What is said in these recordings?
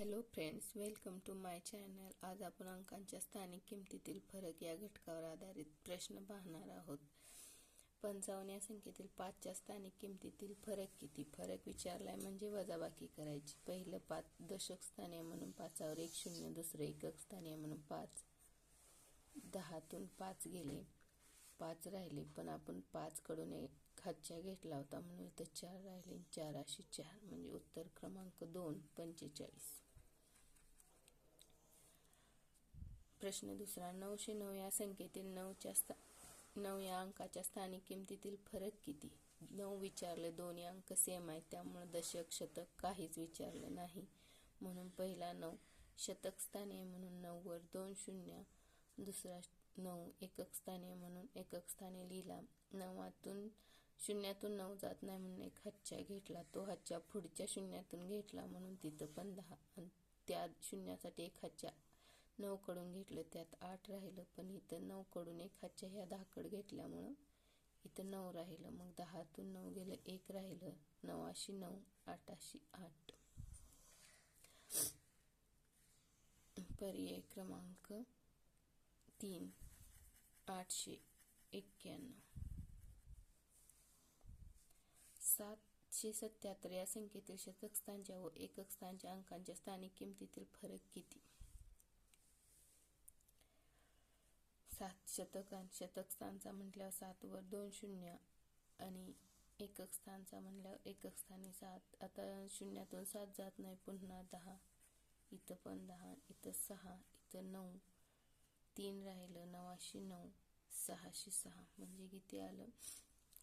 Hello friends welcome to my channel आज आपण अंकांच्या स्थानिक किमतीतील फरक या घटकावर आधारित प्रश्न पाहणार आहोत. पंचावन्न या संख्येतील पाचच्या स्थानिक किमतीतील फरक किती? फरक विचारलाय म्हणजे वजाबाकी करायची. पहिलं पाच दशक स्थानीय म्हणून पाचावर एक शून्य दुसरं एकक स्थानीय म्हणून पाच. दहातून पाच गेले. पाच राहिले पण आपण पाच कडून एक खाच्या घेतला होता म्हणून इथं चार राहिले. चार अशी चार म्हणजे उत्तर क्रमांक दोन पंचेचाळीस. प्रश्न दुसरा नऊशे नऊ या संख्येतील नऊच्या स्था नऊ या अंकाच्या स्थानिक किमतीतील फरक किती? नऊ विचारले दोन्ही अंक सेम आहेत त्यामुळे दशक शतक काहीच विचारलं नाही. म्हणून पहिला नऊ शतक स्थानीय म्हणून नऊवर दोन शून्य दुसरा नऊ एकक स्थानीय म्हणून एकक स्थानी लिहिला. नवातून शून्यातून नऊ जात नाही म्हणून एक हातच्या घेतला तो हातच्या पुढच्या शून्यातून घेतला म्हणून तिथं पण दहा. त्या शून्यासाठी एक हातच्या नऊ कडून घेतलं त्यात आठ राहिलं पण इथं नऊ कडून एक हातच्या ह्या दहाकड घेतल्यामुळं इथं नऊ राहिलं. मग दहातून नऊ गेलं एक राहिलं नवाशी नऊ आठाशी आठ. पर्याय क्रमांक तीन आठशे एक्क्याण्णव. सातशे सत्याहत्तर या संख्येतील शतक स्थानच्या व एकक स्थानच्या अंकांच्या स्थानिक किमतीतील फरक किती? सात शतक शतक स्थानचा म्हटल्यावर सातवर दोन शून्य आणि एकक स्थानचा म्हटल्यावर एकक स्थानी सात. आता शून्यातून सात जात नाही पुन्हा दहा इथं पण दहा इथं सहा इथं नऊ तीन राहिलं नवाशे नऊ सहाशे सहा. म्हणजे किती आलं?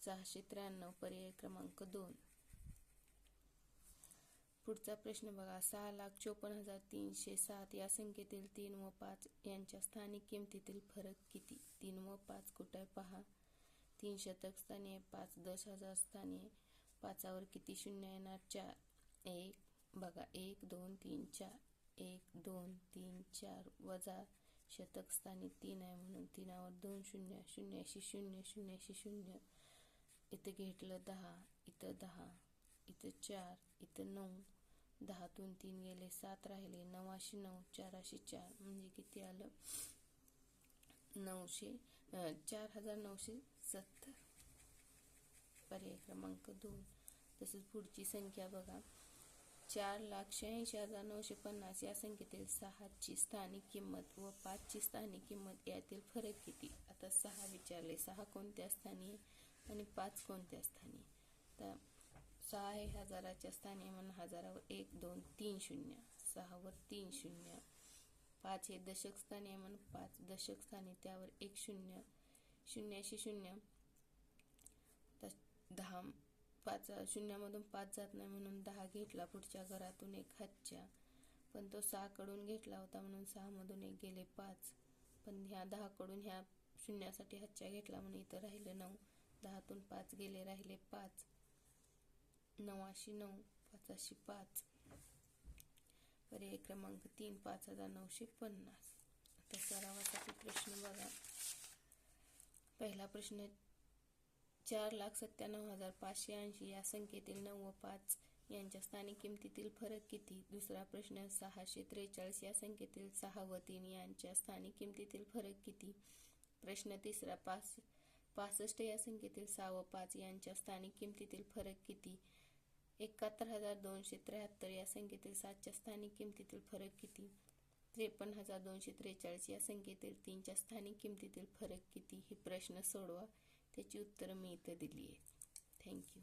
सहाशे त्र्याण्णव पर्याय क्रमांक दोन. पुढचा प्रश्न बघा. सहा लाख चोपन्न हजार तीनशे सात या संख्येतील तीन व पाच यांच्या स्थानिक किमतीतील फरक किती? तीन व पाच कुठे पहा. तीन शतक स्थानीय पाच दस हजार स्थानीय पाचावर किती शून्य येणार? चार. एक. बघा एक दोन तीन चार. एक दोन तीन चार वजा शतक स्थानी तीन आहे म्हणून तीनावर दोन शून्य शून्याशी शून्य शून्याशी शून्य. इथं घेतलं दहा इथं दहा इथं चार इथं नऊ दहातून तीन गेले सात राहिले नवाशे नऊ चाराशे चार म्हणजे किती आलं? नऊशे चार हजार नऊशे सत्तर. पर्याय क्रमांक दोन. तसेच पुढची संख्या बघा. चार लाख शहाऐंशी हजार नऊशे पन्नास. या संख्येतील सहाची स्थानिक किंमत व पाचची स्थानिक किंमत यातील फरक किती? आता सहा विचारले. सहा कोणत्या स्थानी आणि पाच कोणत्या स्थानी तर सहा हे हजाराच्या स्थानी म्हणून हजारावर एक दोन तीन शून्य. सहावर तीन शून्य. पाच हे दशक स्थानी म्हणून पाच दशक स्थानी त्यावर एक शून्य. शून्याशी शून्य. दहा पाच शून्यामधून पाच जात नाही म्हणून दहा घेतला पुढच्या घरातून एक हातच्या पण तो सहाकडून घेतला होता म्हणून सहामधून एक गेले पाच. पण ह्या दहाकडून ह्या शून्यासाठी हातच्या घेतला म्हणून इथं राहिलं नऊ. दहातून पाच गेले राहिले पाच. नऊशे नऊ पाचाशी पाच. पर्याय क्रमांक तीन पाच हजार नऊशे पन्नास. आता सरावासाठी प्रश्न बघा. पहिला प्रश्न चार लाख सत्त्याण्णव हजार पाचशे ऐंशी या संख्येतील नऊ व पाच यांच्या स्थानिक किमतीतील फरक किती? दुसरा प्रश्न सहाशे त्रेचाळीस या संख्येतील सहा व तीन यांच्या स्थानिक किमतीतील फरक किती? प्रश्न तिसरा पाच पासष्ट या संख्येतील सहा व पाच यांच्या स्थानिक किमतीतील फरक किती? एकाहत्तर हजार दोनशे त्र्याहत्तर या संख्येतील सातच्या स्थानिक किमतीतील फरक किती? त्रेपन्न हजार दोनशे त्रेचाळीस या संख्येतील तीनच्या स्थानिक किमतीतील फरक किती? हे प्रश्न सोडवा. त्याची उत्तरं मी इथं दिली आहेत. थँक्यू